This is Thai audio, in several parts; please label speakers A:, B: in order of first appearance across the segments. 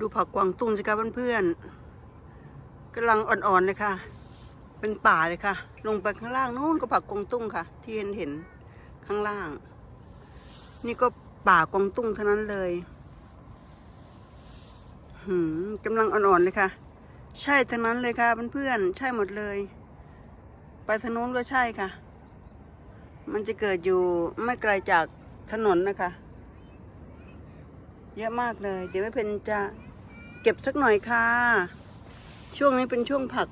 A: ดูผักกวางตุ้งสิคะเพื่อนๆกำลังอ่อนๆเลยค่ะ เป็นป่าเลยค่ะ ลงไปข้างล่างนู้นก็ผักกวางตุ้งค่ะ ที่เห็นเห็นข้างล่าง นี่ก็ป่ากวางตุ้งเท่านั้นเลยหืมกำลังอ่อนๆเลยค่ะ ใช่ทั้งนั้นเลยค่ะเพื่อนๆใช่หมดเลย ไปทางนู้นก็ใช่ค่ะ มันจะเกิดอยู่ไม่ไกลจากถนนนะคะ เยอะมากเลย เดี๋ยวไม่เป็นจะเก็บสักหน่อยค่ะ ช่วงนี้เป็นช่วงผัก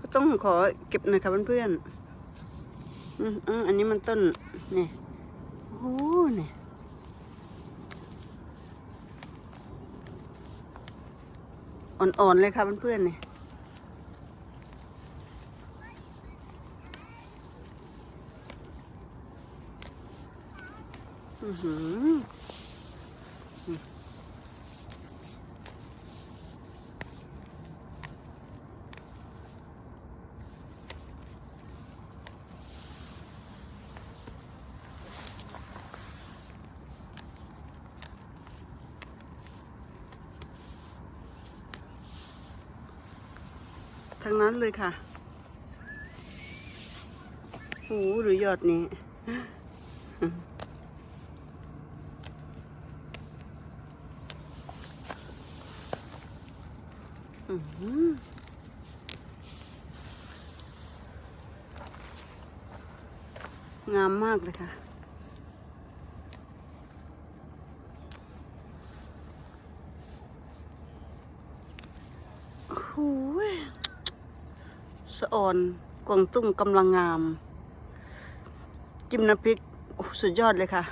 A: ก็ต้องขอเก็บหน่อยค่ะเพื่อนๆอืมอืมอันนี้มันต้นนี่โอ้เนี่ยอ่อนๆเลยค่ะเพื่อนๆเนี่ยอือหือ ทั้งนั้นเลยค่ะโอ้หรือยอดนี้ อื้อหือ งามมากเลยค่ะ โอ้โหยสะออนกวางตุ้งกำลังงาม จิ้มน้ำพริก โอ้สุดยอดเลยค่ะ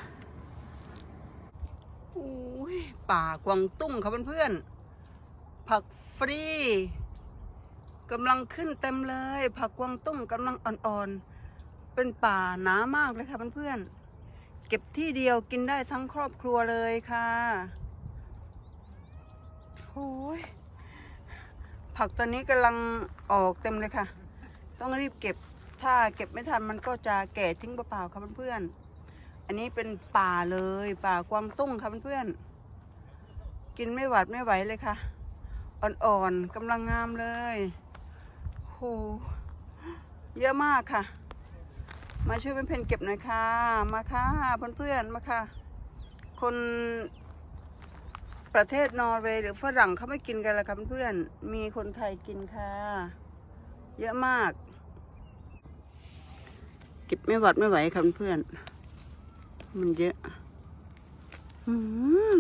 A: โอ้ยป่ากวางตุ้งค่ะเพื่อนๆ ผักฟรีกำลังขึ้นเต็มเลย ผักกวางตุ้งกำลังอ่อนๆ เป็นป่าหนามากเลยค่ะเพื่อนๆ เก็บที่เดียวกินได้ทั้งครอบครัวเลยค่ะโอ้ยผักตอนนี้กำลังออกเต็มเลยค่ะ ต้องรีบเก็บ ถ้าเก็บไม่ทันมันก็จะแก่ทิ้งเปล่าๆค่ะเพื่อนๆ อันนี้เป็นป่าเลยป่ากวางตุ้งค่ะเพื่อนๆ กินไม่หวัดไม่ไหวเลยค่ะ อ่อนๆกำลังงามเลยโหเยอะมากค่ะ มาช่วยเป็นเพนเก็บหน่อยค่ะ มาค่ะเพื่อนๆมาค่ะ คนประเทศนอร์เวย์หรือฝรั่งเขาไม่กินกันละค่ะเพื่อน มีคนไทยกินค่ะ เยอะมาก เก็บไม่หวัดไม่ไหวค่ะเพื่อน มันเยอะ อืม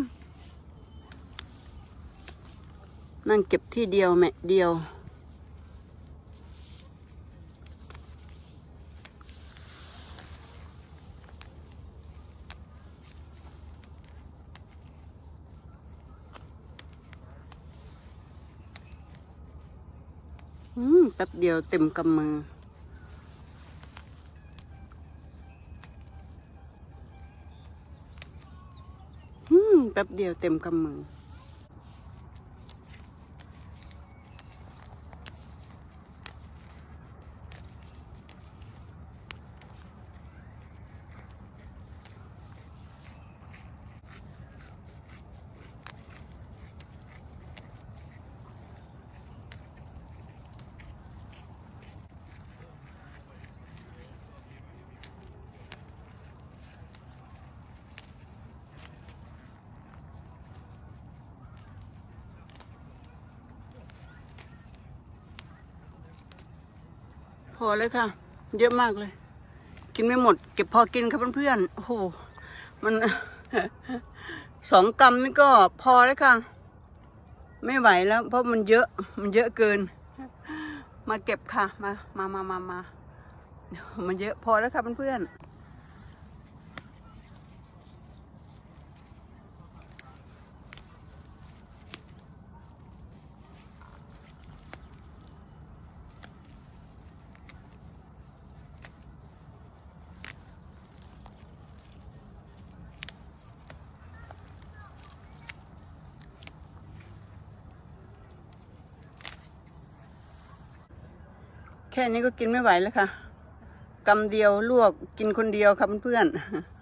A: นั่งเก็บที่เดียวแม่เดียว อืม แป๊บเดียวเต็มกำมือแป๊บเดียวเต็มกำมือ พอเลยค่ะ เยอะมากเลย กินไม่หมด เก็บพอกินครับเพื่อนๆโอ้โหมันสองกรัมนี่ก็พอแล้วค่ะ ไม่ไหวแล้ว เพราะมันเยอะมันเยอะเกิน มาเก็บค่ะ มามามามามามันเยอะพอแล้วค่ะเพื่อนๆ แค่นี้ก็กินไม่ไหวแล้วค่ะกำเดียวลวกกินคนเดียวค่ะเพื่อนๆ